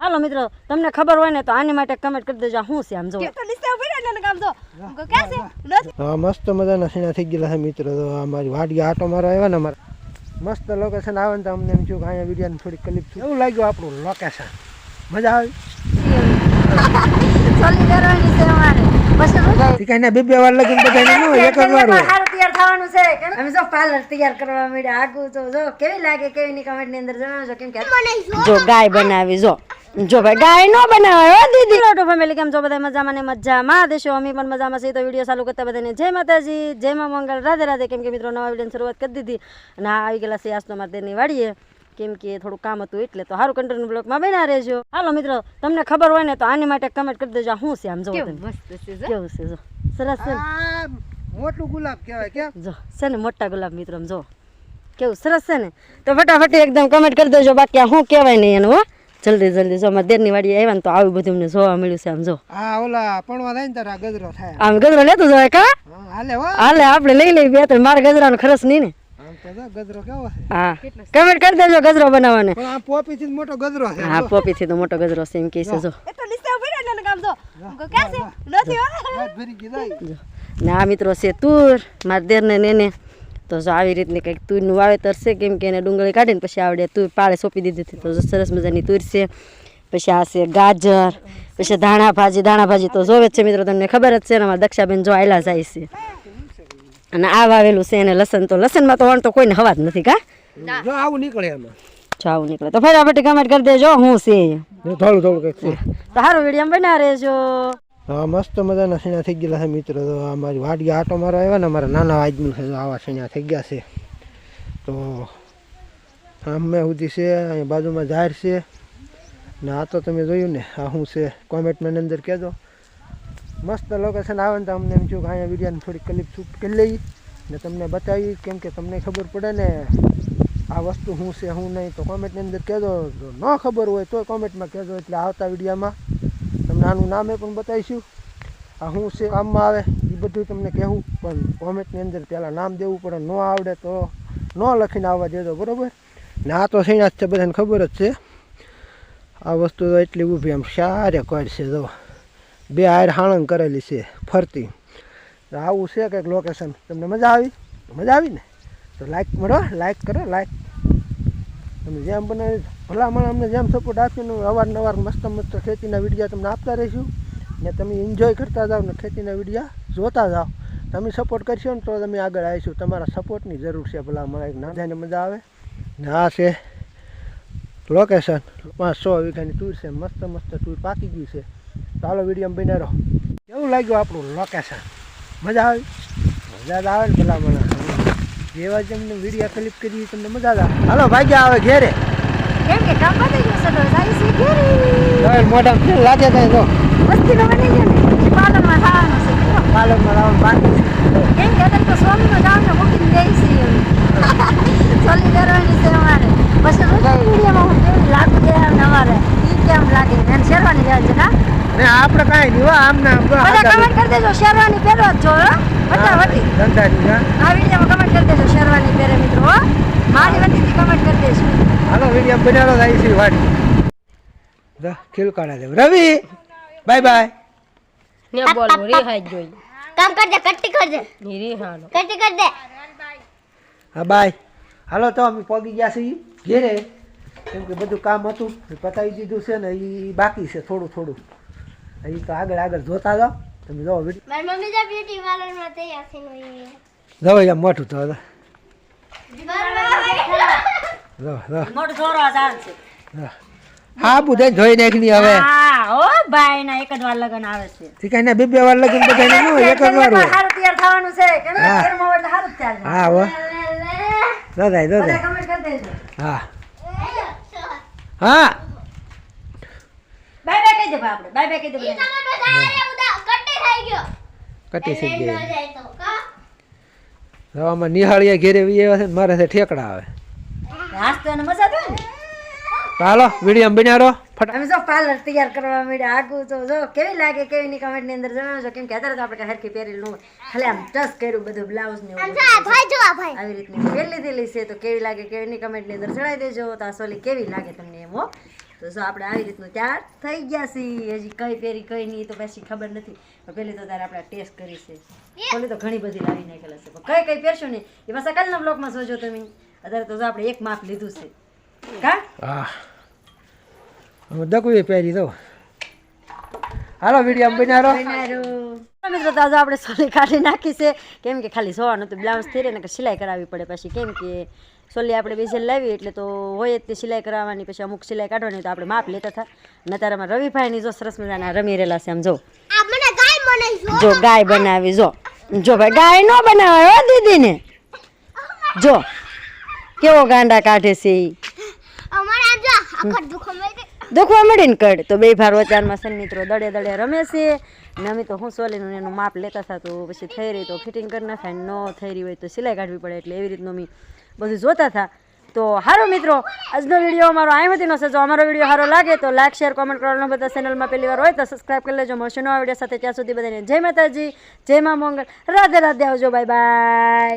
હાલો મિત્રો તમને ખબર હોય ને તો આની માટે કમેન્ટ કરી દેજો હું શું છે આમ જો તો લીસ્તા ઊભી ને કામ તો ક્યાં છે? હા મસ્ત મજાના સીણા થઈ ગયેલા છે મિત્રો. તો અમારી વાડી આટો મારો આવ્યા ને અમારા. મસ્ત લોકેશન આવે ને તો અમને એમ થયું કે અહીંયા વિડીયોની થોડી ક્લિપ છે. એવું લાગ્યું આપણું લોકેશન મજા આવી. કાંઈ ના બે બે વાર લગીને બધાને એક જ વાર હોય. સારું તૈયાર થવાનું છે? અમે જો પાર્લર તૈયાર કરવા માંડ્યા. આગું તો જો કેવી લાગે કેવી ની કમેન્ટની અંદર જણાવજો કેમ કે જો ગાય બનાવી જો. જો ભાઈ ગાય નો બનાવે હો દીદી. લોટો ફેમિલી કેમ છો? બધા મજામાં ને મજામાં? દેશો અમે પણ મજામાં છીએ. તો વીડિયો ચાલુ કરતા બધાને જય માતાજી જય મા મંગળ રાધે રાધે. કેમ કે મિત્રો નવા વિડીયોની શરૂઆત કરી દીધી અને આ આવી ગયેલા સિયાસનો દેરની વાડીએ. કેમ કે થોડું કામ હતું એટલે તો સારું કંટ્રોલ બ્લોકમાં બના રહેજો. હાલો મિત્રો તમને ખબર હોય ને તો આની માટે કમેન્ટ કરી દેજો. હું શું છે આમ જો તમે? કેવું છે જો. સરસ છે. મોટું ગુલાબ કહેવાય કે? જો છે ને મોટા ગુલાબ મિત્રો જો કેવું સરસ છે ને? તો ફટાફટ એકદમ કમેન્ટ કરી દેજો. બાકી આ શું કહેવાય નહીં એનું હો? જલ્દી જલ્દી જો અમારે દેરની વાડી આવ્યા ને તો આવું બધું અમને જોવા મળ્યું છે આમ જો. આ ઓલા પણવા થાય ને તારા ગજરો થાય. આમ ગજરો લેતો જાય કા? હાલે હાલે આપણે લઈ લઈ બે ત્રણ. મારા ગજરાનો ખરસ નહીં ને. આમ તો ગજરો કેવો હા. કમેન્ટ કરી દેજો ગજરો બનાવવાને. પણ આ પોપી થી મોટો ગજરો છે હા પોપીથી તો મોટો ગજરો છે એમ કહે છે જો. એ તો લીસ્તા ઊભી ને કામ તો ક્યાં છે? નથી હો. વાત ભરી ગઈ જાય. જો. ને આ મિત્રો છે તુર મારા દેરને નેને. તો જો આવી રીતની કંઈક તુરનું વાવેતર છે કેમ કે એને ડુંગળી કાઢીને પછી આવડે તુર પાળે સોંપી દીધી હતી. તો સરસ મજાની તુર છે પછી આ છે ગાજર પછી ધાણા ભાજી ધાણા ભાજી તો જોવે જ છે મિત્રો તમને ખબર જ છે ને અમારા દક્ષાબેન જો આયલા જાય છે. અને આ વાવેલું છે એને લસણ તો લસણમાં તો વણ તો કોઈને હવા જ નથી કા? જો આવું નીકળે એમાં જો આવું નીકળે. તો ફટાફટ કમેન્ટ કરી દેજો હું છે. થોડું થોડું છે. તો સારું વીડિયો બના રહેજો. હા, મસ્ત મજાના સીણા થઈ ગયેલા છે મિત્રો. તો અમારી વાડી આટો મારો આવ્યા ને અમારા નાના આજનું છે આવા સીણા થઈ ગયા છે. તો અમે સુધી છે, અહીંયા બાજુમાં જાહેર છે. ને આ તો તમે જોયું ને, આ શું છે કોમેન્ટની અંદર કહેજો. મસ્ત લોકેશન આવે ને તો અમને એમ થયું કે અહીંયા વિડીયાની થોડી ક્લિપ શૂટ કરી લઈ ને તમને બતાવી કેમ કે તમને ખબર પડે ને આ વસ્તુ શું છે, શું નહીં. તો કોમેન્ટની અંદર કહેજો. ન ખબર હોય તો કોમેન્ટમાં કહેજો, એટલે આવતા વિડીયોમાં આનું નામે પણ બતાવીશું. આ શું છે કામમાં આવે, એ બધું તમને કહેવું, પણ કોમેન્ટની અંદર પહેલાં નામ દેવું પડે, ન આવડે તો ન લખીને આવવા દેજો, બરાબર? ને તો સૈણા જ છે, બધાને ખબર જ છે. આ વસ્તુ તો એટલી ઊભી, આમ સારે કોડ છે, જો. બે હાર હાણંગ કરેલી છે, ફરતી. આવું છે કંઈક લોકેશન તમને મજા આવી? મજા આવી ને? તો લાઈક મળો લાઈક કરો લાઈક તમે જેમ બનાવી ભલામણ અમને જેમ સપોર્ટ આપ્યો ને અવારનવાર મસ્ત મસ્ત ખેતીના વિડીયા તમને આપતા રહીશું. ને તમે એન્જોય કરતા જાઓ ને ખેતીના વિડીયા જોતા જાઓ. તમે સપોર્ટ કરશો ને તો તમે આગળ આવીશું. તમારા સપોર્ટની જરૂર છે ભલામણ. એક ના મજા આવે. ને આ છે લોકેશન પાંચ સો વીઘાની ટૂર છે. મસ્ત મસ્ત ટૂર પાકી ગયું છે. ચાલો વીડિયો બનાવો રહો. કેવું લાગ્યું આપણું લોકેશન મજા આવી? મજા જ આવે ને ભલામણ. જેવા જેમને વીડિયો ક્લિપ કરી તમને મજા જ આવે. હાલો ભાગ્યા આવે ઘેરે. કેમ કે કામ પતી ગયું છે તો સી ઘેરે. હવે મોઢામાં ફેર લાગે કાંઈ તો વસ્તીનો બની ગયો ને. પાલનમાં થવાનું છે. પાલકમાં લાવવાનું બાકી કેમ કે અત્યારે તો સ્વામીનો ગામને મૂકીને દઈ છે એમ. સોલી કરવાની છે અમારે. પછી થાય વિડીયોમાં હું કેવી લાગુ છે અમારે? ઈ કેમ લાગે? ને શેરવાની જાય છે ના? ને આપણે કાંઈ નહીં આમને આમ તો બધા કમેન્ટ કરી દેજો શેરવાની પહેરો જ જો બધા વધી. ધંધાની હા. આ વિડીયોમાં કમેન્ટ કરી દેજો શેરવાની પહેરે મિત્રો હો મારી વતીથી કમેન્ટ કરી દેજો હાલો વીડિયો બનાવો આવી છે વાડી દા ખીલ કાઢા દેવ રવિ બાય બાય. ને બોલ રિહાઈ જોઈ. કામ કરજે કટ્ટી કરજે. હાલો. કટ્ટી કર દે હા બાય. હાલો તો અમે પોગી ગયા છીએ ઘેરે. કેમ કે બધું કામ હતું પતાવી દીધું છે ને એ બાકી છે થોડું થોડું. એ તો આગળ આગળ જોતા જાઓ. તમે જાઓ મારી મમ્મી તો બ્યુટી પાર્લરમાં તૈયાર થઈને જાઓ યા મોટું તો મોટું છોરો હા બુધે જોઈ નાખની હવે. હા હો ભાઈ ના એક જ વાર લગન આવે છે. ઠીક ને બે બે વાર લગન બધાને ન એક જ વાર સારું તૈયાર થવાનું છે. કે હા. ઘરમાં એટલે સારું જ હા હો. દાદા દાદા કમેન્ટ કરી દેજો. હા. હા. બાય બાય કહી દે આપણે. બાય બાય કહી દે બધાને. થઈ ગયો. કટી થઈ ન ગઈ જાય તો કા? હવે આમાં નિહાળીયા ઘેરે વી આવ્યા છે મારે ઠેકડા આવે. હાસ તો મજા આવે ને? હાલો વીડિયો બન્યારો ફટા અમે જો પાર્લર તૈયાર કરવા માંડ્યા. આગું તો જો કેવી લાગે કેવી ની કમેન્ટની અંદર જણાવજો. કેમ કે અત્યારે તો આપણે હરખી પહેરેલું ન હોય. ખાલી આમ ટચ કર્યું બધું બ્લાઉઝ ને એવું બધું. ભાઈ જો ભાઈ. આવી રીતની પહેરી લીધેલી છે. તો કેવી લાગે કેવી ની કમેન્ટની અંદર જણાવી દેજો. તો આ સોલી કેવી લાગે તમને એમ હો. તો જો આપણે આવી રીતનું તૈયાર થઈ ગયા છીએ. હજી કઈ પહેરી કઈ નહીં તો પછી ખબર નથી. પેલી તો તારે આપણે ટેસ્ટ કરી છે. તો ઘણી બધી લાવી નાખેલા છે. કઈ કઈ પહેરશું નહીં એ પાછા કાલના બ્લોગમાં જોજો તમે. અત્યારે તો આપણે એક માપ લીધું છે. કા? હા હવે દકવી પહેરી દો. હાલો વીડિયો બનારો મિત્રો તો આજે આપણે સોલી કાઢી નાખી છે. કેમ કે ખાલી સોવાનું તો બ્લાઉઝ થઈ રહે ને કે સિલાઈ કરાવવી પડે પછી. કેમ કે સોલી આપણે બેસેલ લાવી એટલે તો હોય જ તે સિલાઈ કરાવવાની. પછી અમુક સિલાઈ કાઢવાની તો આપણે માપ લેતા હતા. ને તારામાં રવિભાઈની જો સરસ મજાના રમી રહેલા છે આમ જો. આ મને ગાય બનાવી જો. ગાય બનાવી જો. જો ભાઈ ગાય નો બનાવે હો દીદીને. જો. કેવો ગાંડા કાઢે છે દુખવા મળે ને કડ તો બે ભાર વચારમાં સન મિત્રો દડે દડે રમે છે. ને અમે તો હું સોલીનું એનું માપ લેતા હતા તો પછી થઈ રહી તો ફિટિંગ કરી નાખાય ન થઈ રહી હોય તો સિલાઈ કાઢવી પડે એટલે એવી રીતનું અમે બધું જોતા હતા. તો હારો મિત્રો આજનો વીડિયો અમારો અહીં હતી નશે જો અમારો વીડિયો સારો લાગે તો લાઈક શેર કોમેન્ટ કરવાનો બધા ચેનલમાં પહેલી વાર હોય તો સબસ્ક્રાઈબ કરી લેજો. મળશું નવા વીડિયો સાથે. ત્યાં સુધી બધાને જય માતાજી જય મા મંગળ. રાધે રાધે આવજો. Bye bye